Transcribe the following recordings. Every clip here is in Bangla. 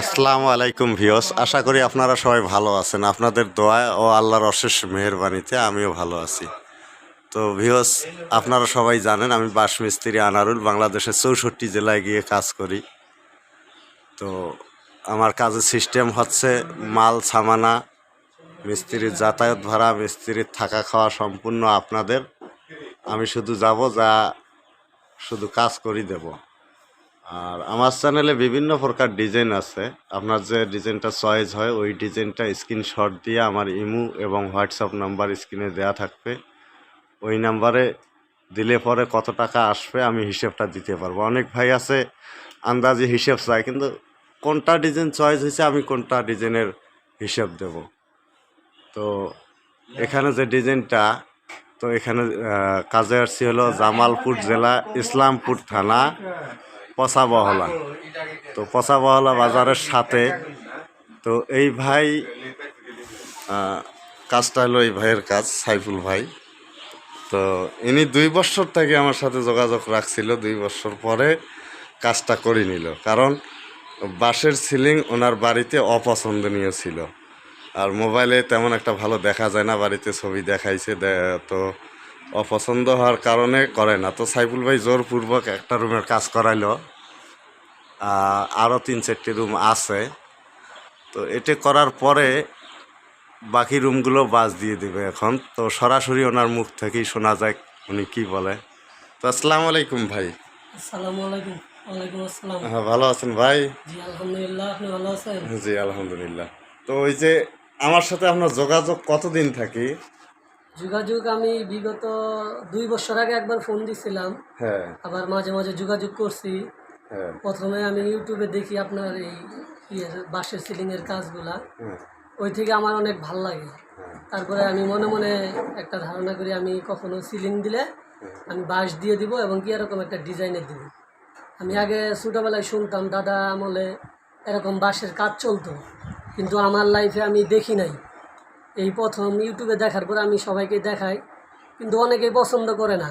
আসসালামু আলাইকুম ভিওস আশা করি আপনারা সবাই ভালো আছেন। আপনাদের দোয়া ও আল্লাহর অশেষ মেহরবানিতে আমিও ভালো আছি। তো ভিওস আপনারা সবাই জানেন, আমি বাস মিস্ত্রি আনারুল, বাংলাদেশের চৌষট্টি জেলায় গিয়ে কাজ করি। তো আমার কাজের সিস্টেম হচ্ছে মাল, সামানা, মিস্ত্রির যাতায়াত ভাড়া, মিস্ত্রির থাকা খাওয়া সম্পূর্ণ আপনাদের। আমি শুধু যাব যা শুধু কাজ করি দেব। আর আমার চ্যানেলে বিভিন্ন প্রকার ডিজাইন আছে। আপনার যে ডিজাইনটা চয়েস হয়, ওই ডিজাইনটা স্ক্রিনশট দিয়ে আমার ইমু এবং হোয়াটসঅ্যাপ নাম্বার স্ক্রিনে দেওয়া থাকবে। ওই নাম্বারে দিলে পরে কত টাকা আসবে আমি হিসেবটা দিতে পারব। অনেক ভাই আছে, আন্দাজে হিসেব চায়, কিন্তু কোনটা ডিজাইন চয়েস হয়েছে আমি কোনটা ডিজাইনের হিসেব দেব। তো এখানে যে ডিজাইনটা তো এখানে কাজে আসছি হলো জামালপুর জেলা ইসলামপুর থানা। পচাবহলা। তো পচা বহলা বাজারের সাথে, তো এই ভাই কাজটা হলো এই ভাইয়ের কাজ, সাইফুল ভাই। তো ইনি দুই বছর থেকে আমার সাথে যোগাযোগ রাখছিল, দুই বছর পরে কাজটা করে নিল। কারণ বাঁশের সিলিং ওনার বাড়িতে অপছন্দনীয় ছিল। আর মোবাইলে তেমন একটা ভালো দেখা যায় না, বাড়িতে ছবি দেখাইছে তো অপছন্দ হওয়ার কারণে করে না। তো সাইফুল ভাই জোরপূর্বক একটা রুমের কাজ করাইলো। আরও তিন চারটি রুম আছে। তো এটা করার পরে বাকি রুমগুলো বাজ দিয়ে দেবে এখন। তো সরাসরি ওনার মুখ থেকেই শোনা যায় উনি কি বলে। তো আসসালামু আলাইকুম ভাই। আসসালামু আলাইকুম। ওয়ালাইকুম আসসালাম। হ্যাঁ ভালো আছেন ভাই? জি আলহামদুলিল্লাহ আপনি ভালো আছেন? জি আলহামদুলিল্লাহ। তো ওই যে আমার সাথে আপনার যোগাযোগ কতদিন থাকি? যোগাযোগ আমি বিগত দুই বছর আগে একবার ফোন দিছিলাম। হ্যাঁ। আবার মাঝে মাঝে যোগাযোগ করছি। হ্যাঁ। প্রথমে আমি ইউটিউবে দেখি আপনার এই ইয়ের বাঁশের সিলিংয়ের কাজগুলা। হ্যাঁ, ওই থেকে আমার অনেক ভালো লাগে। হ্যাঁ, তারপরে আমি মনে মনে একটা ধারণা করি আমি কখনো সিলিং দিলে আমি বাঁশ দিয়ে দিব এবং কি এরকম একটা ডিজাইনের দিব। আমি আগে ছোটোবেলায় শুনতাম দাদা আমলে এরকম বাঁশের কাজ চলতো কিন্তু আমার লাইফে আমি দেখি নাই। এই প্রথম ইউটিউবে দেখার পরে আমি সবাইকে দেখাই কিন্তু অনেকেই পছন্দ করে না।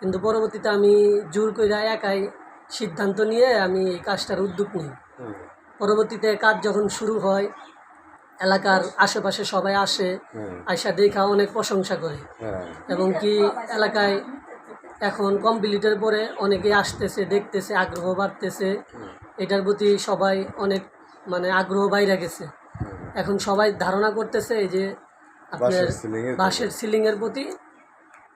কিন্তু পরবর্তীতে আমি জোর করে একাই সিদ্ধান্ত নিয়ে আমি এই কাজটার উদ্যোগ নিই। পরবর্তীতে কাজ যখন শুরু হয় এলাকার আশেপাশে সবাই আসে আয়সা দেখা অনেক প্রশংসা করে। হ্যাঁ। এবং কি এলাকায় এখন কমপ্লিটের পরে অনেকে আসতেছে দেখতেছে আগ্রহ বাড়তেছে। এটার প্রতি সবাই অনেক মানে আগ্রহ বাইরে গেছে। এখন সবাই ধারণা করতেছে এই যে আপনার বাঁশের সিলিংয়ের প্রতি।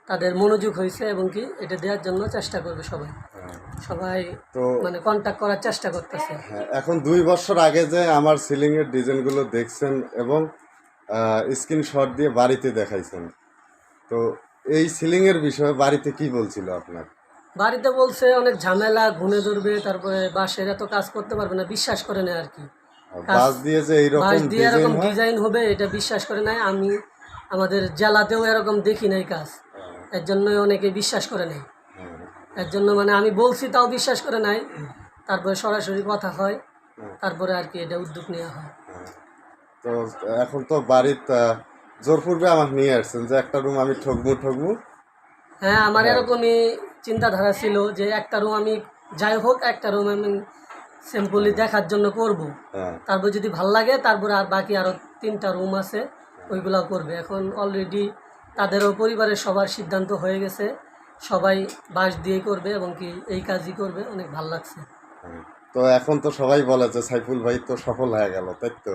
তাদের মনোযোগ হয়েছে এবং কি এটা দেওয়ার জন্য চেষ্টা করবে সবাই। হ্যাঁ। সবাই তো মানে কন্ট্যাক্ট করার চেষ্টা করতেছে। হ্যাঁ, এখন দুই বছর আগে যে আমার সিলিংয়ের ডিজাইনগুলো দেখছেন এবং স্ক্রিনশট দিয়ে বাড়িতে দেখাইছেন। তো এই সিলিংয়ের বিষয়ে বাড়িতে কি বলছিল আপনার? বাড়িতে বলছে অনেক ঝামেলা ঘুনে ধরবে তারপরে বাঁশের এত কাজ করতে পারবে না বিশ্বাস করে না আর কি। বাস দিয়ে যে এইরকম দিয়ে এরকম ডিজাইন হবে এটা বিশ্বাস করে নাই। আমি আমাদের জেলাতেও এরকম দেখি নাই কাজ। এর জন্যই অনেকে বিশ্বাস করে নাই। হ্যাঁ, এর জন্য মানে আমি বলছি তাও বিশ্বাস করে নাই। তারপরে সরাসরি কথা হয় তারপরে আর কি এটা উদ্যোগ নেওয়া হয়। হ্যাঁ। তো এখন তো বাড়ির জোর পূর্বে আমার নিয়ে আসছেন যে একটা রুম আমি ঠকবো ঠকবো। হ্যাঁ আমার এরকমই চিন্তাধারা ছিল যে একটা রুম আমি যাই হোক একটা রুম আমি সিম্পলি দেখার জন্য করব। হ্যাঁ। তারপর যদি ভালো লাগে তারপরে আর বাকি আরও তিনটা রুম আছে ওইগুলো করবে। এখন অলরেডি তাদেরও পরিবারের সবার সিদ্ধান্ত হয়ে গেছে। সবাই বাস দিয়ে করবে এবং কি এই কাজই করবে অনেক ভালো লাগছে। হ্যাঁ। তো এখন তো সবাই বলে যে সাইফুল ভাই তো সফল হয়ে গেল তাই তো?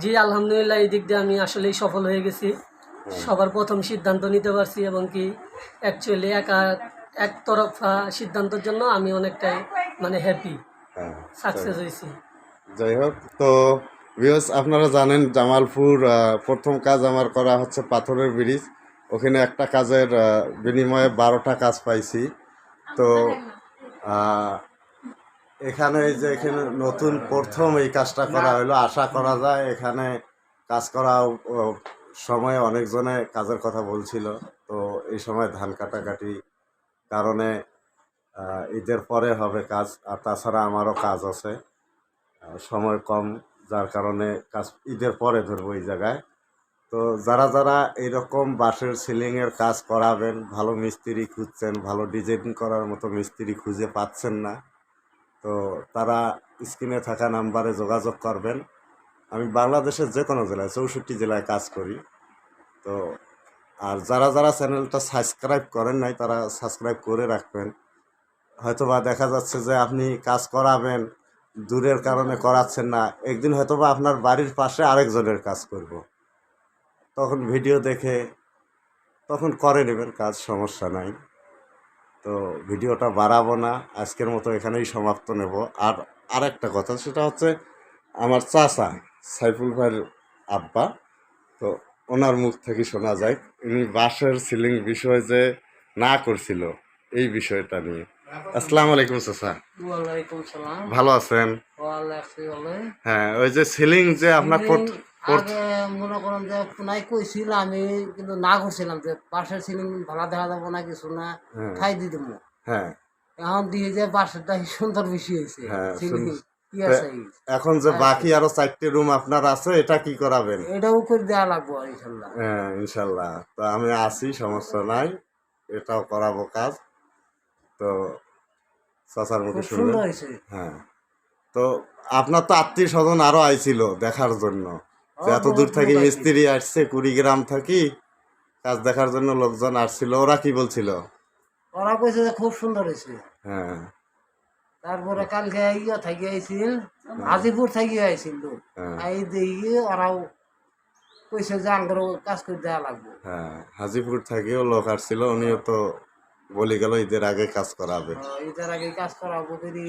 জি আলহামদুলিল্লাহ এই দিক দিয়ে আমি আসলেই সফল হয়ে গেছি। সবার প্রথম সিদ্ধান্ত নিতে পারছি এবং কি অ্যাকচুয়ালি একা একতরফা সিদ্ধান্তের জন্য আমি অনেকটাই মানে হ্যাপি হ্যাঁ সাকসেস হয়েছি। যাই হোক তো ভিউস আপনারা জানেন জামালপুর প্রথম কাজ আমার করা হচ্ছে পাথরের ব্রিজ। ওখানে একটা কাজের বিনিময়ে বারোটা কাজ পাইছি। তো এখানে এই যে এখানে নতুন প্রথম এই কাজটা করা হলো আশা করা যায়। এখানে কাজ করা সময়ে অনেকজনে কাজের কথা বলছিল। তো এই সময় ধান কাটাকাটি কারণে ঈদের পরে হবে কাজ, আর তাছাড়া আমারও কাজ আছে। সময় কম, যার কারণে কাজ ঈদের পরে ধরবো এই জায়গায়। তো যারা যারা এইরকম বাঁশের সিলিংয়ের কাজ করাবেন, ভালো মিস্ত্রি খুঁজছেন, ভালো ডিজাইন করার মতো মিস্ত্রি খুঁজে পাচ্ছেন না, তো তারা স্ক্রিনে থাকা নাম্বারে যোগাযোগ করবেন। আমি বাংলাদেশের যে কোনো জেলায়, চৌষট্টি জেলায় কাজ করি। তো আর যারা যারা চ্যানেলটা সাবস্ক্রাইব করেন নাই, তারা সাবস্ক্রাইব করে রাখবেন। হয়তোবা দেখা যাচ্ছে যে আপনি কাজ করাবেন, দূরের কারণে করাচ্ছেন না, একদিন হয়তোবা আপনার বাড়ির পাশে আরেকজনের কাজ করব। তখন ভিডিও দেখে, তখন করে নেবেন কাজ, সমস্যা নাই। তো ভিডিওটা বাড়াবো না, আজকের মতো এখানেই সমাপ্ত নেব। আর আরেকটা কথা, সেটা হচ্ছে আমার চাচা সাইফুল ভাইয়ের আব্বা, তো ওনার মুখ থেকে শোনা যায় উনি বাসের সিলিং বিষয় যে না করছিল, এই বিষয়টা নিয়ে। আসসালামু আলাইকুম চাচা। ভালো আছেন? হ্যাঁ ওই যে সিলিং যে আপনার পট- পট- আগে মনে করেন যে নাই কইছিল আমি কিন্তু না করছিলাম যে বাসের সিলিং ভাড়া দেখা যাব না কিছু না হ্যাঁ। খাই দিয়ে দেবো। হ্যাঁ। এখন দিয়ে যে সুন্দর বেশি হয়েছে। হ্যাঁ। এখন যে বাকি আরও চারটে রুম আপনার আছে এটা কি করাবেন? এটাও করে দেওয়া লাগবো ইনশাল্লাহ। হ্যাঁ ইনশাল্লাহ। তো আমি আছি সমস্যা নাই। এটাও করাবো কাজ। তো চাচার মুখে সুন্দর হ্যাঁ। তো আপনার তো আত্মীয় স্বজন আরও আইছিল দেখার জন্য। যে এত দূর থেকে মিস্ত্রি আসছে কুড়িগ্রাম থাকি কাজ দেখার জন্য লোকজন আসছিল। ওরা কি বলছিল? ওরা কইছে যে খুব সুন্দর হয়েছে। হ্যাঁ। তারপরে কালকে ইয়ে থাকি আইছিল হাজিপুর থাকি আইছিল। হ্যাঁ। ওরাও কইছে যে আঙ্গর কাজ করে দেওয়া লাগবো। হ্যাঁ হাজিপুর থেকেও লোক আসছিল উনিও তো বলি গেল ঈদের আগে কাজ করাবে আহ, এটার আগে কাজ করাবো যদি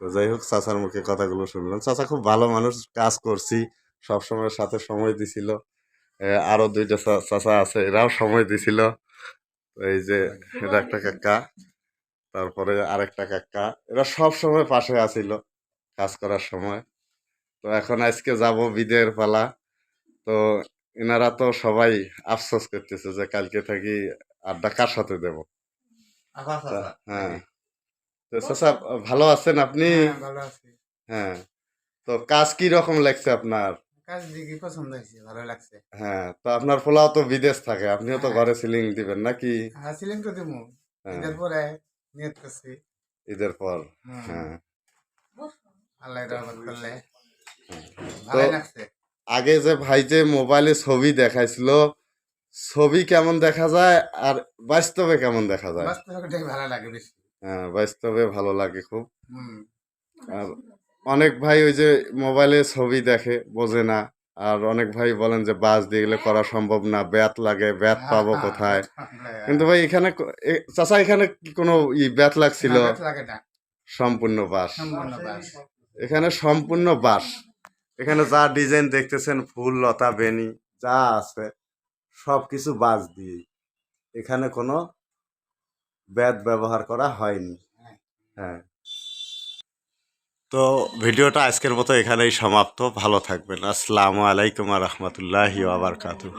তো যাই হোক চাচার মুখে কথাগুলো শুনলাম। চাচা খুব ভালো মানুষ কাজ করছি সব সময় সাথে সময় দিছিল। এ, আরও দুইটা চাচা আছে এরাও সময় দিছিল। এই যে এটা একটা কাকা তারপরে আরেকটা কাকা এরা সব সময় পাশে আছিল কাজ করার সময়। তো এখন আজকে যাব বিদের পালা। তো এনারা তো সবাই আফসোস করতেছে যে কালকে থাকি আড্ডা কার সাথে দেব? হ্যাঁ। তো চাচা ভালো আছেন আপনি? ভালো আছি। হ্যাঁ। তো কাজ কি রকম লাগছে আপনার? কাজ দেখি পছন্দ হয়েছে ভালো লাগছে। হ্যাঁ তো আপনার পোলাও তো বিদেশ থাকে আপনিও তো ঘরে সিলিং দিবেন নাকি? হ্যাঁ সিলিং তো দিব হ্যাঁ, ঈদের পরে নিয়ত করছি। ঈদের পর হ্যাঁ। আল্লাহ রহমত করলে। ভালো লাগছে। আগে যে ভাই যে মোবাইলে ছবি দেখাইছিল ছবি কেমন দেখা যায় আর বাস্তবে কেমন দেখা যায়? বাস্তবটাই ভালো লাগে বেশি। হ্যাঁ বাস্তবে ভালো লাগে খুব। আর অনেক ভাই ওই যে মোবাইলে ছবি দেখে বোঝে না। আর অনেক ভাই বলেন যে বাস দিয়ে গেলে করা সম্ভব না ব্যাত লাগে ব্যাত পাবো কোথায়? কিন্তু ভাই এখানে চাচা এখানে কি কোনো ই ব্যাত লাগছিল? সম্পূর্ণ বাস। এখানে সম্পূর্ণ বাস। এখানে যা ডিজাইন দেখতেছেন ফুল লতা বেনি যা আছে। সব কিছু বাজ দিয়ে এখানে কোনো ব্যাদ ব্যবহার করা হয়নি। হ্যাঁ। তো ভিডিওটা আজকের মতো এখানেই সমাপ্ত। ভালো থাকবেন। আসসালামু আলাইকুম রহমতুল্লাহি আবরকাতুহ